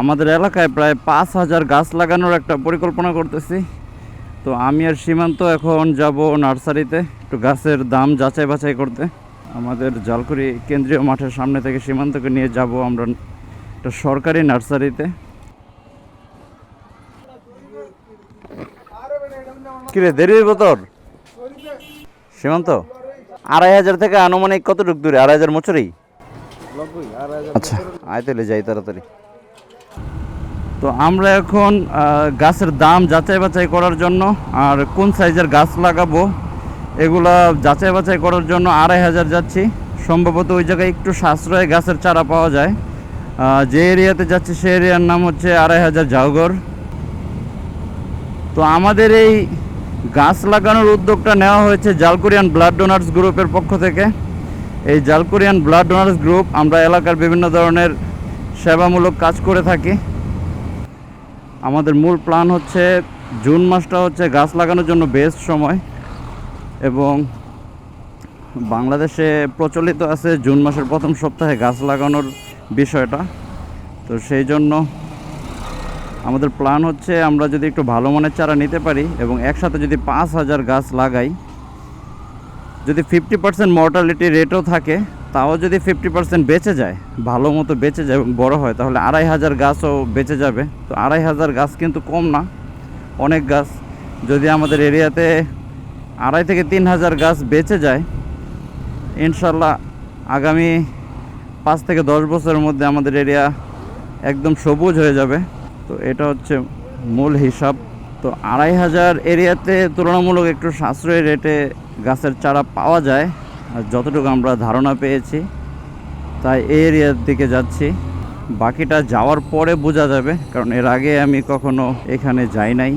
আমাদের এলাকায় প্রায় পাঁচ হাজার গাছ লাগানোর একটা পরিকল্পনা করতেছি। তো আমি আর সীমান্ত এখন যাব নার্সারিতে একটু গাছের দাম যাচাই বাছাই করতে। আমাদের জালকুড়ি কেন্দ্রীয় মাঠের সামনে থেকে সীমান্তকে নিয়ে যাব আমরা একটা সরকারি নার্সারিতে। কিরে দেরি হইব তোর? সীমান্ত? আড়াই হাজার থেকে আনুমানিক কতটুক দূরে? আড়াই হাজার মোচরেই আচ্ছা আয় তাহলে যাই তাড়াতাড়ি। তো আমরা এখন গাছের দাম যাচাই বাছাই করার জন্য আর কোন সাইজের গাছ লাগাবো, এগুলা যাচাই বাছাই করার জন্য আড়াই হাজার যাচ্ছি। সম্ভবত ওই জায়গায় একটু সাশ্রয় গাছের চারা পাওয়া যায়। যে এরিয়াতে যাচ্ছি সে এরিয়ার নাম হচ্ছে আড়াই হাজার জাউগর। তো আমাদের এই গাছ লাগানোর উদ্যোগটা নেওয়া হয়েছে জালকুরিয়ান ব্লাড ডোনার্স গ্রুপের পক্ষ থেকে। এই জালকুরিয়ান ব্লাড ডোনার্স গ্রুপ আমরা এলাকার বিভিন্ন ধরনের সেবামূলক কাজ করে থাকি। আমাদের মূল প্ল্যান হচ্ছে জুন মাসটা হচ্ছে গাছ লাগানোর জন্য বেস্ট সময় এবং বাংলাদেশে প্রচলিত আছে জুন মাসের প্রথম সপ্তাহে গাছ লাগানোর বিষয়টা। তো সেই জন্য আমাদের প্ল্যান হচ্ছে আমরা যদি একটু ভালো মানের চারা নিতে পারি এবং একসাথে যদি পাঁচ হাজার গাছ লাগাই যদি ফিফটি পার্সেন্ট মর্টালিটি রেটও থাকে, তাও যদি ফিফটি পার্সেন্ট বেঁচে যায়, ভালো মতো বেঁচে যায় বড় হয়, তাহলে আড়াই হাজার গাছও বেঁচে যাবে। তো আড়াই হাজার গাছ কিন্তু কম না, অনেক গাছ। যদি আমাদের এরিয়াতে আড়াই থেকে তিন হাজার গাছ বেঁচে যায়, ইনশাল্লাহ আগামী পাঁচ থেকে দশ বছরের মধ্যে আমাদের এরিয়া একদম সবুজ হয়ে যাবে। তো এটা হচ্ছে মূল হিসাব। তো আড়াই হাজার এরিয়াতে তুলনামূলক একটু সাশ্রয়ী রেটে গাছের চারা পাওয়া যায়, আর যতটুকু আমরা ধারণা পেয়েছি, তাই এই এরিয়ার দিকে যাচ্ছি। বাকিটা যাওয়ার পরে বোঝা যাবে, কারণ এর আগে আমি কখনো এখানে যাই নাই।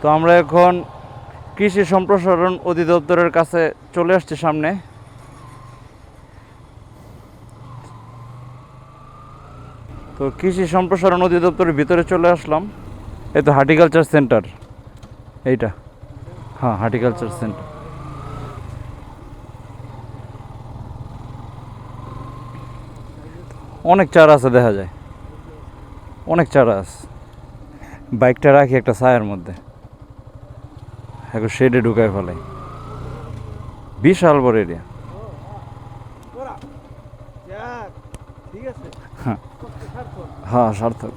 তো আমরা এখন কৃষি সম্প্রসারণ অধিদপ্তরের কাছে চলে আসছি সামনে। তো কৃষি সম্প্রসারণ অধিদপ্তরের ভিতরে চলে আসলাম। এই তো হার্টিকালচার সেন্টার এইটা। হ্যাঁ হার্টিকালচার সেন্টার অনেক চারা আছে দেখা যায়। অনেক চারা আছে। বাইকটা রাখি একটা ছায়ার মধ্যে। এখন শেডে ঢুকায় ফেলাই। বিশাল বড় এরিয়া হ্যাঁ সার্থক।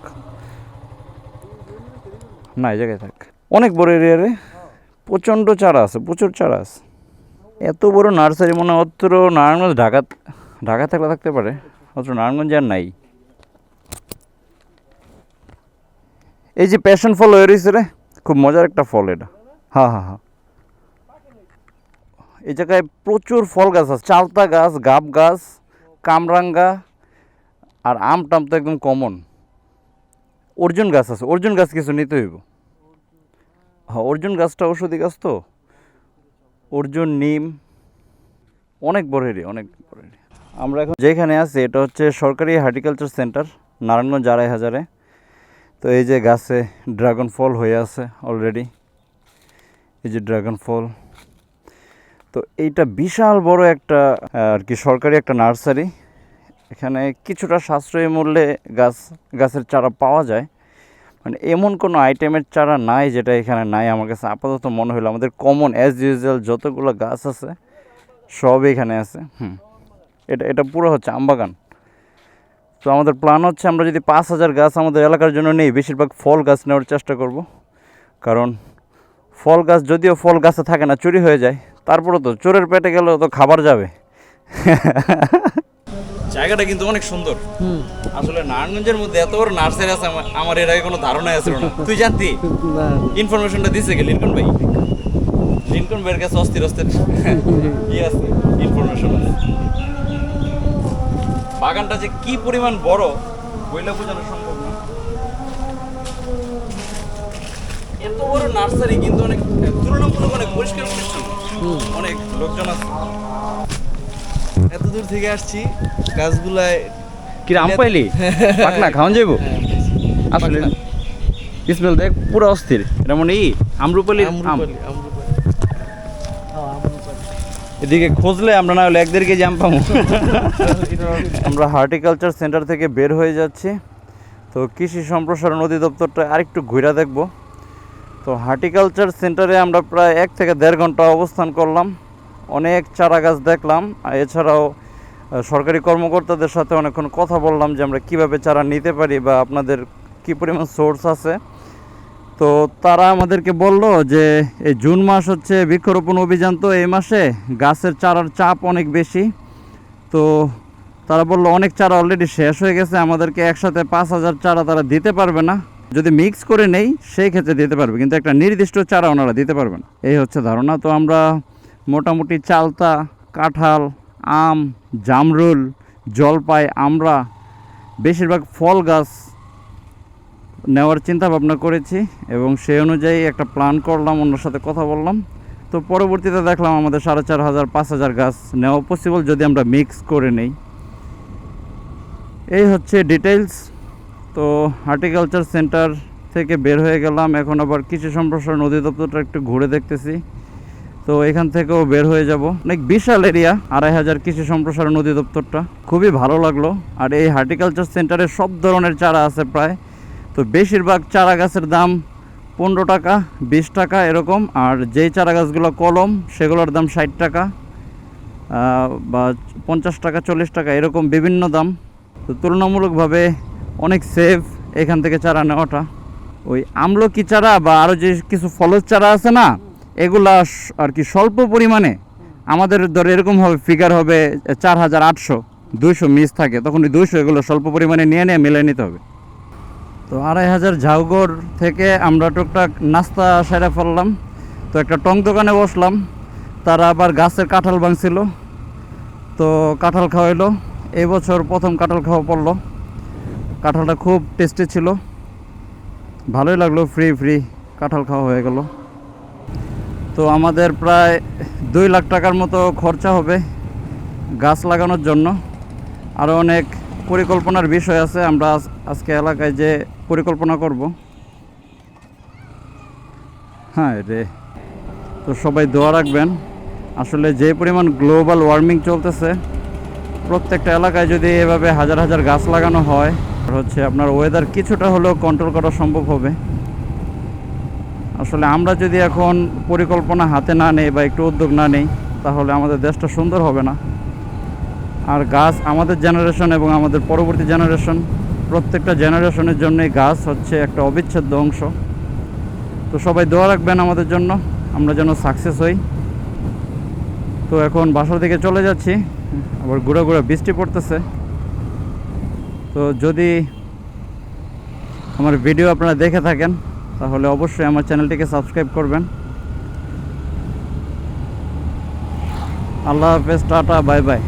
না, এই জায়গায় থাক। অনেক বড় এরিয়া রে। প্রচণ্ড চারা আছে, প্রচুর চারা আছে। এত বড় নার্সারি মনে হয় অত্র নারায়ণগঞ্জ, ঢাকা ঢাকা থাকলে থাকতে পারে। অত্র নারায়ণগঞ্জে আর নাই। এই যে প্যাশন ফল হয়ে রয়েছে রে, খুব মজার একটা ফল এটা। হ্যাঁ হ্যাঁ হ্যাঁ এই জায়গায় প্রচুর ফল গাছ আছে, চালতা গাছ, গাব গাছ, কামরাঙ্গা আর আম টাম তো একদম কমন অর্জুন গাছ আছে, অর্জুন গাছ কিছু নিতে হইব। হ্যাঁ অর্জুন গাছটা ঔষধি গাছ তো? অর্জুন, নিম, অনেক বড় অনেক বড় আমরা এখন যেখানে আছি, এটা হচ্ছে সরকারি হার্টিকালচার সেন্টার, নারায়ণগঞ্জ আড়াই হাজারে। তো এই যে গাছে ড্রাগন ফল হয়ে আছে অলরেডি এই যে ড্রাগন ফল। তো এইটা বিশাল বড় একটা আর কি সরকারি একটা নার্সারি। এখানে কিছুটা সাশ্রয়ী মূল্যে গাছ, গাছের চারা পাওয়া যায়। মানে এমন কোনো আইটেমের চারা নাই যেটা এখানে নাই। আমার কাছে আপাতত মনে হলো আমাদের কমন অ্যাজ ইউজুয়াল যতগুলো গাছ আছে সব এখানে আছে। হুম। এটা এটা পুরো হচ্ছে আমবাগান। তো আমাদের প্ল্যান হচ্ছে আমরা যদি পাঁচ হাজার গাছ আমাদের এলাকার জন্য নেই বেশিরভাগ ফল গাছ নেওয়ার চেষ্টা করব। কারণ ফল গাছ যদিও ফল গাছে থাকে না চুরি হয়ে যায় তারপরে তো চোরের পেটে গেলেও তো খাবার যাবে। জায়গাটা কিন্তু অনেক সুন্দর। আসলে নারায়ণগঞ্জের মধ্যে এত বড় নার্সারি আছে আমার- আমার এর আগে কোনো ধারণা আছে না। তুই জানতি? ইনফরমেশনটা দিছে কে লিনকন ভাই? লিনকন ভাইয়ের কাছে অস্থির অস্থির। কি আছে ইনফরমেশন আছে বাগানটা যে কি পরিমাণ বড় বইলে বোঝানো সম্ভব না। এত বড় নার্সারি কিন্তু অনেক তুলনামূলক অনেক পরিষ্কার পরিচ্ছন্ন। অনেক লোকজন আছে। এত দূর থেকে আসছি গাছগুলায় কি আম পাইলি? পাকনা খাওয়ান যাইব? আসলে স্মেল দেখ পুরো অস্থির। এটা মনে ই আমরুপালি আম আমরুপালি আমরুপালি হ্যাঁ আমরুপালি এদিকে খুঁজলে আমরা না হলে এক দেড় কেজি পাবো। আমরা হার্টিকালচার সেন্টার থেকে বের হয়ে যাচ্ছি। তো কৃষি সম্প্রসারণ অধিদপ্তরটা আরেকটু ঘুরে দেখব। তো হার্টিকালচার সেন্টারে আমরা প্রায় এক থেকে দেড় ঘণ্টা অবস্থান করলাম। অনেক চারা গাছ দেখলাম। এছাড়াও সরকারি কর্মকর্তাদের সাথে অনেকক্ষণ কথা বললাম যে আমরা কীভাবে চারা নিতে পারি বা আপনাদের কি পরিমাণ সোর্স আছে। তো তারা আমাদেরকে বলল যে, এই জুন মাস হচ্ছে বৃক্ষরোপণ অভিযান, তো এই মাসে গাছের চারার চাপ অনেক বেশি। তো তারা বলল, অনেক চারা অলরেডি শেষ হয়ে গেছে, আমাদেরকে একসাথে পাঁচ হাজার চারা তারা দিতে পারবে না। যদি মিক্স করে নেই, সেই ক্ষেত্রে দিতে পারবে, কিন্তু একটা নির্দিষ্ট চারা ওনারা দিতে পারবে না। এই হচ্ছে ধারণা। তো আমরা মোটামুটি চালতা, কাঁঠাল, আম, জামরুল, জলপাই, আমরা, বেশিরভাগ ফল গাছ নেওয়ার চিন্তা ভাবনা করেছি এবং সেই অনুযায়ী একটা প্ল্যান করলাম ওনার সাথে কথা বললাম। তো পরবর্তীতে দেখলাম আমাদের সাড়ে চার হাজার, পাঁচ হাজার গাছ নেওয়া পসিবল যদি আমরা মিক্স করে নেই। এই হচ্ছে ডিটেলস তো হার্টিকালচার সেন্টার থেকে বের হয়ে গেলাম। এখন আবার কৃষি সম্প্রসারণ অধিদপ্তরটা একটু ঘুরে দেখতেছি। তো এখান থেকেও বের হয়ে যাব। অনেক বিশাল এরিয়া আড়াই হাজার কৃষি সম্প্রসারণ অধিদপ্তরটা। খুবই ভালো লাগল। আর এই হার্টিকালচার সেন্টারে সব ধরনের চারা আছে প্রায়। তো বেশিরভাগ চারা গাছের দাম পনেরো টাকা, বিশ টাকা এরকম। আর যেই চারা গাছগুলো কলম, সেগুলোর দাম ষাট টাকা বা পঞ্চাশ টাকা, চল্লিশ টাকা এরকম বিভিন্ন দাম। তো তুলনামূলকভাবে অনেক সেফ এখান থেকে চারা নেওয়াটা। ওই আমলকি চারা বা আরও যে কিছু ফলের চারা আছে না, এগুলা আর কি স্বল্প পরিমাণে আমাদের ধরে এরকমভাবে ফিগার হবে চার হাজার আটশো, দুইশো মিস থাকে। তখন দুইশো এগুলো স্বল্প পরিমাণে নিয়ে নিয়ে মিলিয়ে নিতে হবে। তো আড়াই হাজার ঝাউগড় থেকে আমরা টুকটাক নাস্তা সেরে ফেললাম। তো একটা টং দোকানে বসলাম, তারা আবার গাছের কাঁঠাল ভাঙছিল তো কাঁঠাল খাওয়াইলো, এই বছর প্রথম কাঁঠাল খাওয়া পড়ল। কাঁঠালটা খুব টেস্টি ছিল। ভালোই লাগল ফ্রি ফ্রি কাঁঠাল খাওয়া হয়ে গেল। তো আমাদের প্রায় দুই লাখ টাকার মতো খরচা হবে গাছ লাগানোর জন্য। আরও অনেক পরিকল্পনার বিষয় আছে, আমরা আজকে এলাকায় যে পরিকল্পনা করব। হ্যাঁ রে। তো সবাই দোয়া রাখবেন। আসলে যে পরিমাণ গ্লোবাল ওয়ার্মিং চলতেছে, প্রত্যেকটা এলাকায় যদি এভাবে হাজার হাজার গাছ লাগানো হয় হচ্ছে আপনার ওয়েদার কিছুটা হলেও কন্ট্রোল করা সম্ভব হবে। আসলে আমরা যদি এখন পরিকল্পনা হাতে না নেই বা একটু উদ্যোগ না নেই, তাহলে আমাদের দেশটা সুন্দর হবে না। আর গাছ আমাদের জেনারেশন এবং আমাদের পরবর্তী জেনারেশন প্রত্যেকটা জেনারেশনের জন্যই গাছ হচ্ছে একটা অবিচ্ছেদ্য অংশ। তো সবাই দোয়া রাখবেন আমাদের জন্য, আমরা যেন সাকসেস হই। তো এখন বাসার দিকে চলে যাচ্ছি, আবার ঘুরে ঘুরে বৃষ্টি পড়তেছে। তো যদি আমার ভিডিও আপনারা দেখে থাকেন, তাহলে অবশ্যই আমার চ্যানেলটিকে সাবস্ক্রাইব করবেন। আল্লাহ হাফেজ, টাটা বাই বাই